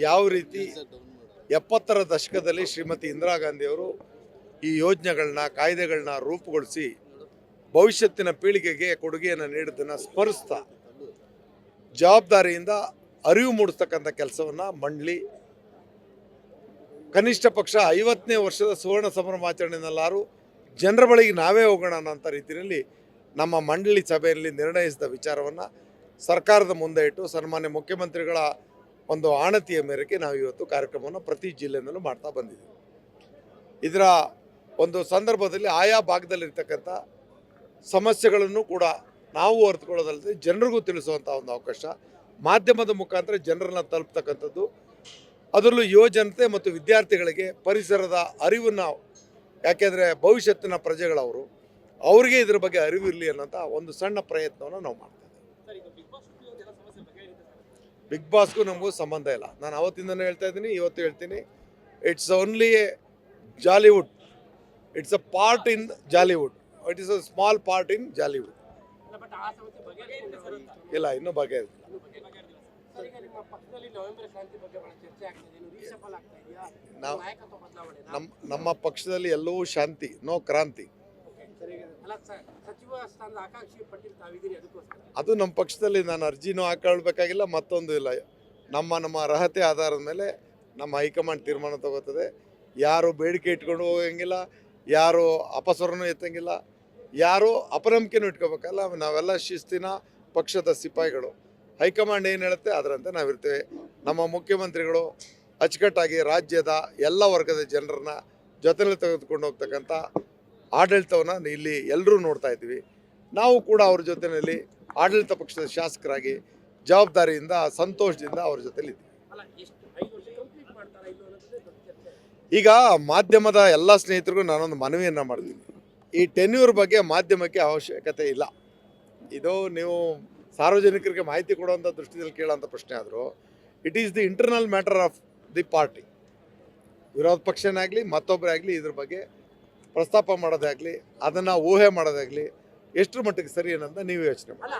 ಯಾವ ರೀತಿ ಎಪ್ಪತ್ತರ ದಶಕದಲ್ಲಿ ಶ್ರೀಮತಿ ಇಂದಿರಾ ಗಾಂಧಿಯವರು ಈ ಯೋಜನೆಗಳನ್ನ ಕಾಯ್ದೆಗಳನ್ನ ರೂಪುಗೊಳಿಸಿ ಭವಿಷ್ಯತ್ತಿನ ಪೀಳಿಗೆಗೆ ಕೊಡುಗೆಯನ್ನು ನೀಡಿದ್ದನ್ನು ಸ್ಮರಿಸ್ತಾ ಜವಾಬ್ದಾರಿಯಿಂದ ಅರಿವು ಮೂಡಿಸ್ತಕ್ಕಂಥ ಕೆಲಸವನ್ನು ಮಂಡಳಿ ಕನಿಷ್ಠ ಪಕ್ಷ ಐವತ್ತನೇ ವರ್ಷದ ಸುವರ್ಣ ಸಂಭ್ರಮಾಚರಣೆಯಲ್ಲಾರು ಜನರ ಬಳಿಗೆ ನಾವೇ ಹೋಗೋಣ ಅನ್ನೋಂಥ ರೀತಿಯಲ್ಲಿ ನಮ್ಮ ಮಂಡಳಿ ಸಭೆಯಲ್ಲಿ ನಿರ್ಣಯಿಸಿದ ವಿಚಾರವನ್ನು ಸರ್ಕಾರದ ಮುಂದೆ ಇಟ್ಟು ಸನ್ಮಾನ್ಯ ಮುಖ್ಯಮಂತ್ರಿಗಳ ಒಂದು ಆಣತಿಯ ಮೇರೆಗೆ ನಾವು ಇವತ್ತು ಕಾರ್ಯಕ್ರಮವನ್ನು ಪ್ರತಿ ಜಿಲ್ಲೆಯಲ್ಲೂ ಮಾಡ್ತಾ ಬಂದಿದ್ದೀವಿ. ಇದರ ಒಂದು ಸಂದರ್ಭದಲ್ಲಿ ಆಯಾ ಭಾಗದಲ್ಲಿರ್ತಕ್ಕಂಥ ಸಮಸ್ಯೆಗಳನ್ನು ಕೂಡ ನಾವು ಅರ್ಥಕೊಳ್ಳೋದಲ್ಲದೆ ಜನರಿಗೂ ತಿಳಿಸುವಂಥ ಒಂದು ಅವಕಾಶ. ಮಾಧ್ಯಮದ ಮುಖಾಂತರ ಜನರನ್ನು ತಲುಪ್ತಕ್ಕಂಥದ್ದು. ಅದರಲ್ಲೂ ಯುವಜನತೆ ಮತ್ತು ವಿದ್ಯಾರ್ಥಿಗಳಿಗೆ ಪರಿಸರದ ಅರಿವನ್ನು, ಯಾಕೆಂದರೆ ಭವಿಷ್ಯತ್ತಿನ ಪ್ರಜೆಗಳವರು, ಅವರಿಗೆ ಇದ್ರ ಬಗ್ಗೆ ಅರಿವಿರಲಿ ಅನ್ನೋಂಥ ಒಂದು ಸಣ್ಣ ಪ್ರಯತ್ನವನ್ನು ನಾವು ಮಾಡ್ತಾ ಇದ್ದೀವಿ. ಬಿಗ್ ಬಾಸ್ಗೂ ನಮಗೂ ಸಂಬಂಧ ಇಲ್ಲ. ನಾನು ಅವತ್ತಿಂದನೂ ಹೇಳ್ತಾ ಇದ್ದೀನಿ ಇವತ್ತು ಹೇಳ್ತೀನಿ. It's only a Jollywood it's a part in Jollywood it is a small part in Jollywood ಇಲ್ಲ ಇನ್ನೂ ಬಗೆ ಸರ್, ಈಗ ನಿಮ್ಮ ಪಕ್ಷದಲ್ಲಿ ನವೆಂಬರ್ ಕ್ರಾಂತಿ ಬಗ್ಗೆ ಬಹಳ ಚರ್ಚೆ ಆಗ್ತಿದೆ. ಏನು ರೀಶಫಲ್ ಆಗ್ತಾ ಇದೆಯಾ? ನಾವು- ನಮ್ಮ ನಮ್ಮ ಪಕ್ಷದಲ್ಲಿ ಎಲ್ಲವೂ ಶಾಂತಿ ನೋ ಕ್ರಾಂತಿ. ಅದು ನಮ್ಮ ಪಕ್ಷದಲ್ಲಿ ನಾನು ಅರ್ಜಿನೂ ಹಾಕೊಳ್ಬೇಕಾಗಿಲ್ಲ, ಮತ್ತೊಂದು ಇಲ್ಲ. ನಮ್ಮ ನಮ್ಮ ಅರ್ಹತೆ ಆಧಾರದ ಮೇಲೆ ನಮ್ಮ ಹೈಕಮಾಂಡ್ ತೀರ್ಮಾನ ತಗೋತದೆ. ಯಾರು ಬೇಡಿಕೆ ಇಟ್ಕೊಂಡು ಹೋಗಂಗಿಲ್ಲ, ಯಾರು ಅಪಸ್ವರನೂ ಎತ್ತಂಗಿಲ್ಲ, ಯಾರು ಅಪನಂಬಿಕೆನೂ ಇಟ್ಕೋಬೇಕಲ್ಲ, ನಾವೆಲ್ಲ ಶಿಸ್ತಿನ ಪಕ್ಷದ ಸಿಪಾಯಿಗಳು. ಹೈಕಮಾಂಡ್ ಏನು ಹೇಳುತ್ತೆ ಅದರಂತೆ ನಾವಿರ್ತೇವೆ. ನಮ್ಮ ಮುಖ್ಯಮಂತ್ರಿಗಳು ಅಚ್ಚುಕಟ್ಟಾಗಿ ರಾಜ್ಯದ ಎಲ್ಲ ವರ್ಗದ ಜನರನ್ನ ಜೊತೆಯಲ್ಲಿ ತೆಗೆದುಕೊಂಡು ಹೋಗ್ತಕ್ಕಂಥ ಆಡಳಿತವನ್ನು ಇಲ್ಲಿ ಎಲ್ಲರೂ ನೋಡ್ತಾ ಇದ್ದೀವಿ. ನಾವು ಕೂಡ ಅವ್ರ ಜೊತೆಯಲ್ಲಿ ಆಡಳಿತ ಪಕ್ಷದ ಶಾಸಕರಾಗಿ ಜವಾಬ್ದಾರಿಯಿಂದ ಸಂತೋಷದಿಂದ ಅವ್ರ ಜೊತೆಲಿ ಈಗ ಮಾಧ್ಯಮದ ಎಲ್ಲ ಸ್ನೇಹಿತರಿಗೂ ನಾನೊಂದು ಮನವಿಯನ್ನು ಮಾಡಿದ್ದೀನಿ ಈ ಟೆನ್ಯೂರ್ ಬಗ್ಗೆ ಮಾಧ್ಯಮಕ್ಕೆ ಅವಶ್ಯಕತೆ ಇಲ್ಲ. ಇದು ನೀವು ಸಾರ್ವಜನಿಕರಿಗೆ ಮಾಹಿತಿ ಕೊಡುವಂಥ ದೃಷ್ಟಿಯಲ್ಲಿ ಕೇಳೋಂಥ ಪ್ರಶ್ನೆ ಆದರೂ it is the internal matter of the party ವಿರೋಧ ಪಕ್ಷನೇ ಆಗಲಿ ಮತ್ತೊಬ್ಬರೇ ಆಗಲಿ ಇದ್ರ ಬಗ್ಗೆ ಪ್ರಸ್ತಾಪ ಮಾಡೋದಾಗಲಿ ಅದನ್ನು ಊಹೆ ಮಾಡೋದಾಗಲಿ ಎಷ್ಟರ ಮಟ್ಟಿಗೆ ಸರಿ ಏನಂತ ನೀವು ಯೋಚನೆ ಮಾಡಿ.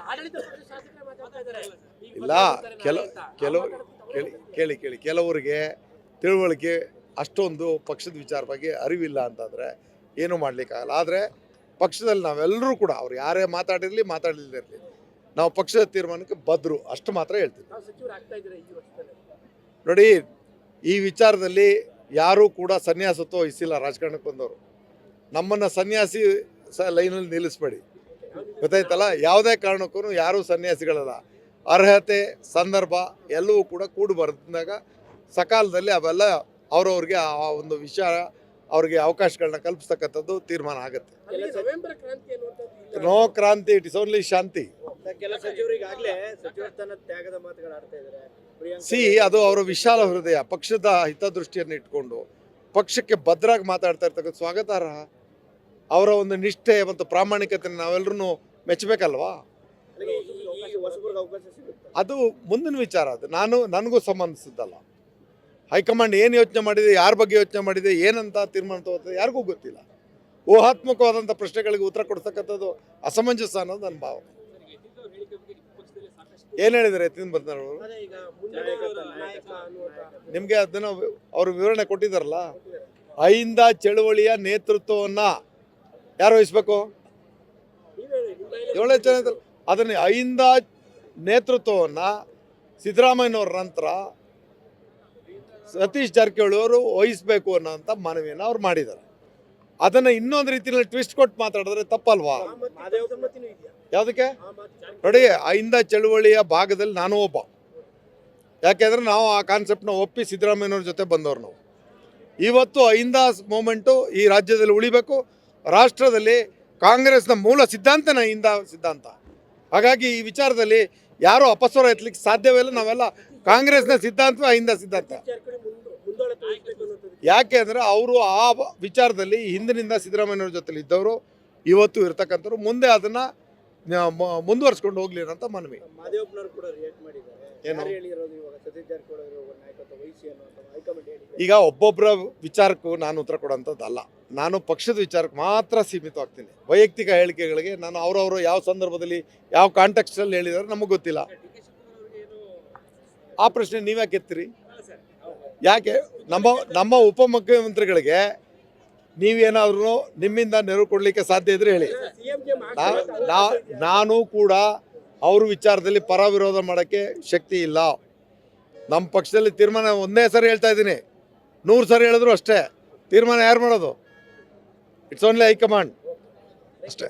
ಇಲ್ಲ ಕೆಲವು ಕೆಲವು ಕೇಳಿ ಕೇಳಿ ಕೇಳಿ. ಕೆಲವರಿಗೆ ತಿಳುವಳಿಕೆ ಅಷ್ಟೊಂದು ಪಕ್ಷದ ವಿಚಾರ ಬಗ್ಗೆ ಅರಿವಿಲ್ಲ ಅಂತಂದರೆ ಏನೂ ಮಾಡಲಿಕ್ಕಾಗಲ್ಲ. ಆದರೆ ಪಕ್ಷದಲ್ಲಿ ನಾವೆಲ್ಲರೂ ಕೂಡ ಅವ್ರು ಯಾರೇ ಮಾತಾಡಿರಲಿ ಮಾತಾಡಲಿಲ್ಲದೆ ಇರಲಿ. ನಾವು ಪಕ್ಷದ ತೀರ್ಮಾನಕ್ಕೆ ಬದ್ರು ಅಷ್ಟು ಮಾತ್ರ ಹೇಳ್ತೀವಿ ನೋಡಿ ಈ ವಿಚಾರದಲ್ಲಿ ಯಾರೂ ಕೂಡ ಸನ್ಯಾಸತ್ವ ವಹಿಸಿಲ್ಲ ರಾಜಕಾರಣಕ್ಕೆ ಬಂದವರು. ನಮ್ಮನ್ನು ಸನ್ಯಾಸಿ ಸ ಲೈನಲ್ಲಿ ನಿಲ್ಲಿಸ್ಬೇಡಿ. ಗೊತ್ತಾಯ್ತಲ್ಲ? ಯಾವುದೇ ಕಾರಣಕ್ಕೂ ಯಾರೂ ಸನ್ಯಾಸಿಗಳಲ್ಲ. ಅರ್ಹತೆ ಸಂದರ್ಭ ಎಲ್ಲವೂ ಕೂಡ ಕೂಡು ಬರೆದಾಗ ಸಕಾಲದಲ್ಲಿ ಅವೆಲ್ಲ ಅವರವ್ರಿಗೆ ಆ ಒಂದು ವಿಷಯ ಅವ್ರಿಗೆ ಅವಕಾಶಗಳನ್ನ ಕಲ್ಪಿಸ್ತಕ್ಕಂಥದ್ದು ತೀರ್ಮಾನ ಆಗುತ್ತೆ. ನವೆಂಬರ್ ಕ್ರಾಂತಿ ಅನ್ನುವಂಥದ್ದು ಇಲ್ಲ. ನೋ ಕ್ರಾಂತಿ ಇಟ್ ಇಸ್ ಓನ್ಲಿ ಶಾಂತಿ. ಕೆಲ ಸಚಿವರಿಗಾಗಲೇ ಸಚಿವ ಸ್ಥಾನ ತ್ಯಾಗದ ಮಾತುಗಳು ಆಡ್ತಾ ಇದ್ದಾರೆ. ಪ್ರಿಯಾಂಕಾ ಸಿ ಅದು ಅವರ ವಿಶಾಲ ಹೃದಯ ಪಕ್ಷದ ಹಿತದೃಷ್ಟಿಯನ್ನು ಇಟ್ಕೊಂಡು ಪಕ್ಷಕ್ಕೆ ಭದ್ರಾಗಿ ಮಾತಾಡ್ತಾ ಇರ್ತಕ್ಕಂಥ ಸ್ವಾಗತಾರ್ಹ ಅವರ ಒಂದು ನಿಷ್ಠೆ ಮತ್ತು ಪ್ರಾಮಾಣಿಕತೆ ನಾವೆಲ್ಲರೂ ಮೆಚ್ಚಬೇಕಲ್ವಾ? ಅದು ಮುಂದಿನ ವಿಚಾರ ಅದು. ನಾನು, ನನಗೂ ಸಂಬಂಧಿಸಿದ್ದಲ್ಲ. ಹೈಕಮಾಂಡ್ ಏನು ಯೋಚನೆ ಮಾಡಿದೆ, ಯಾರ ಬಗ್ಗೆ ಯೋಚನೆ ಮಾಡಿದೆ, ಏನಂತ ತೀರ್ಮಾನ ತಗೋತದೆ ಯಾರಿಗೂ ಗೊತ್ತಿಲ್ಲ. ಊಹಾತ್ಮಕವಾದಂಥ ಪ್ರಶ್ನೆಗಳಿಗೆ ಉತ್ತರ ಕೊಡ್ತಕ್ಕಂಥದ್ದು ಅಸಮಂಜಸ ಅನ್ನೋದು ನನ್ನ ಭಾವ ಏನು ಹೇಳಿದರೆ ನಾಯಕ ಅನ್ನುವಂಥ ನಿಮಗೆ ಅದನ್ನು ಅವರು ವಿವರಣೆ ಕೊಟ್ಟಿದ್ದಾರಲ್ಲ? ಅಹಿಂದ ಚಳುವಳಿಯ ನೇತೃತ್ವವನ್ನು ಯಾರು ವಹಿಸ್ಬೇಕು? ಏಳನೇ ಜನ ಅದನ್ನು ಅಹಿಂದ ನೇತೃತ್ವವನ್ನು ಸಿದ್ದರಾಮಯ್ಯನವ್ರ ನಂತರ ಸತೀಶ್ ಜಾರಕಿಹೊಳಿ ಅವರು ವಹಿಸ್ಬೇಕು ಅನ್ನೋಂಥ ಮನವಿಯನ್ನು ಅವ್ರು ಮಾಡಿದ್ದಾರೆ. ಅದನ್ನು ಇನ್ನೊಂದು ರೀತಿಯಲ್ಲಿ ಟ್ವಿಸ್ಟ್ ಕೊಟ್ಟು ಮಾತಾಡಿದ್ರೆ ತಪ್ಪಲ್ವಾ? ಯಾವುದಕ್ಕೆ? ನೋಡಿ ಅಹಿಂದ ಚಳುವಳಿಯ ಭಾಗದಲ್ಲಿ ನಾನು ಒಬ್ಬ. ಯಾಕೆಂದ್ರೆ ನಾವು ಆ ಕಾನ್ಸೆಪ್ಟ್ನ ಒಪ್ಪಿ ಸಿದ್ದರಾಮಯ್ಯನವ್ರ ಜೊತೆ ಬಂದವರು ನಾವು. ಇವತ್ತು ಅಹಿಂದ ಮೂಮೆಂಟು ಈ ರಾಜ್ಯದಲ್ಲಿ ಉಳಿಬೇಕು ರಾಷ್ಟ್ರದಲ್ಲಿ ಕಾಂಗ್ರೆಸ್ನ ಮೂಲ ಸಿದ್ಧಾಂತನ ಇಂದ ಸಿದ್ಧಾಂತ. ಹಾಗಾಗಿ ಈ ವಿಚಾರದಲ್ಲಿ ಯಾರೂ ಅಪಸ್ವರ ಎತ್ತಲಿಕ್ಕೆ ಸಾಧ್ಯವೇ ಇಲ್ಲ. ನಾವೆಲ್ಲ ಕಾಂಗ್ರೆಸ್ನ ಸಿದ್ಧಾಂತ ಹಿಂದ ಸಿದ್ಧಾಂತ. ಯಾಕೆ ಅಂದರೆ ಅವರು ಆ ವಿಚಾರದಲ್ಲಿ ಹಿಂದಿನಿಂದ ಸಿದ್ದರಾಮಯ್ಯವ್ರ ಜೊತೆಲಿ ಇದ್ದವರು, ಇವತ್ತು ಇರ್ತಕ್ಕಂಥವ್ರು, ಮುಂದೆ ಅದನ್ನು ಮುಂದುವರ್ಸ್ಕೊಂಡು ಹೋಗ್ಲಿ ಅಂತ ಮನವಿ. ಏನು? ಈಗ ಒಬ್ಬೊಬ್ಬರ ವಿಚಾರಕ್ಕೂ ನಾನು ಉತ್ತರ ಕೊಡೋಂಥದ್ದಲ್ಲ ನಾನು ಪಕ್ಷದ ವಿಚಾರಕ್ಕೆ ಮಾತ್ರ ಸೀಮಿತವಾಗ್ತೀನಿ ವೈಯಕ್ತಿಕ ಹೇಳಿಕೆಗಳಿಗೆ ನಾನು ಅವರವರು ಯಾವ ಸಂದರ್ಭದಲ್ಲಿ ಯಾವ ಕಾಂಟೆಕ್ಸ್ಟಲ್ಲಿ ಹೇಳಿದಾರೆ ನಮಗೆ ಗೊತ್ತಿಲ್ಲ. ಆ ಪ್ರಶ್ನೆ ನೀವ್ಯಾಕೆ ಎತ್ತೀರಿ? ಯಾಕೆ? ನಮ್ಮ ನಮ್ಮ ಉಪಮುಖ್ಯಮಂತ್ರಿಗಳಿಗೆ ನೀವೇನಾದ್ರೂ ನಿಮ್ಮಿಂದ ನೆರವು ಕೊಡಲಿಕ್ಕೆ ಸಾಧ್ಯ ಇದ್ರೆ ಹೇಳಿ. ನಾನು ಕೂಡ ಅವ್ರ ವಿಚಾರದಲ್ಲಿ ಪರ ವಿರೋಧ ಮಾಡೋಕ್ಕೆ ಶಕ್ತಿ ಇಲ್ಲ. ನಮ್ಮ ಪಕ್ಷದಲ್ಲಿ ತೀರ್ಮಾನ ಒಂದೇ ಸರಿ ಹೇಳ್ತಾ ಇದ್ದೀನಿ. ನೂರು ಸರಿ ಹೇಳಿದ್ರು ಅಷ್ಟೇ. ತೀರ್ಮಾನ ಯಾರು ಮಾಡೋದು? ಇಟ್ಸ್ ಓನ್ಲಿ ಹೈಕಮಾಂಡ್ ಅಷ್ಟೇ.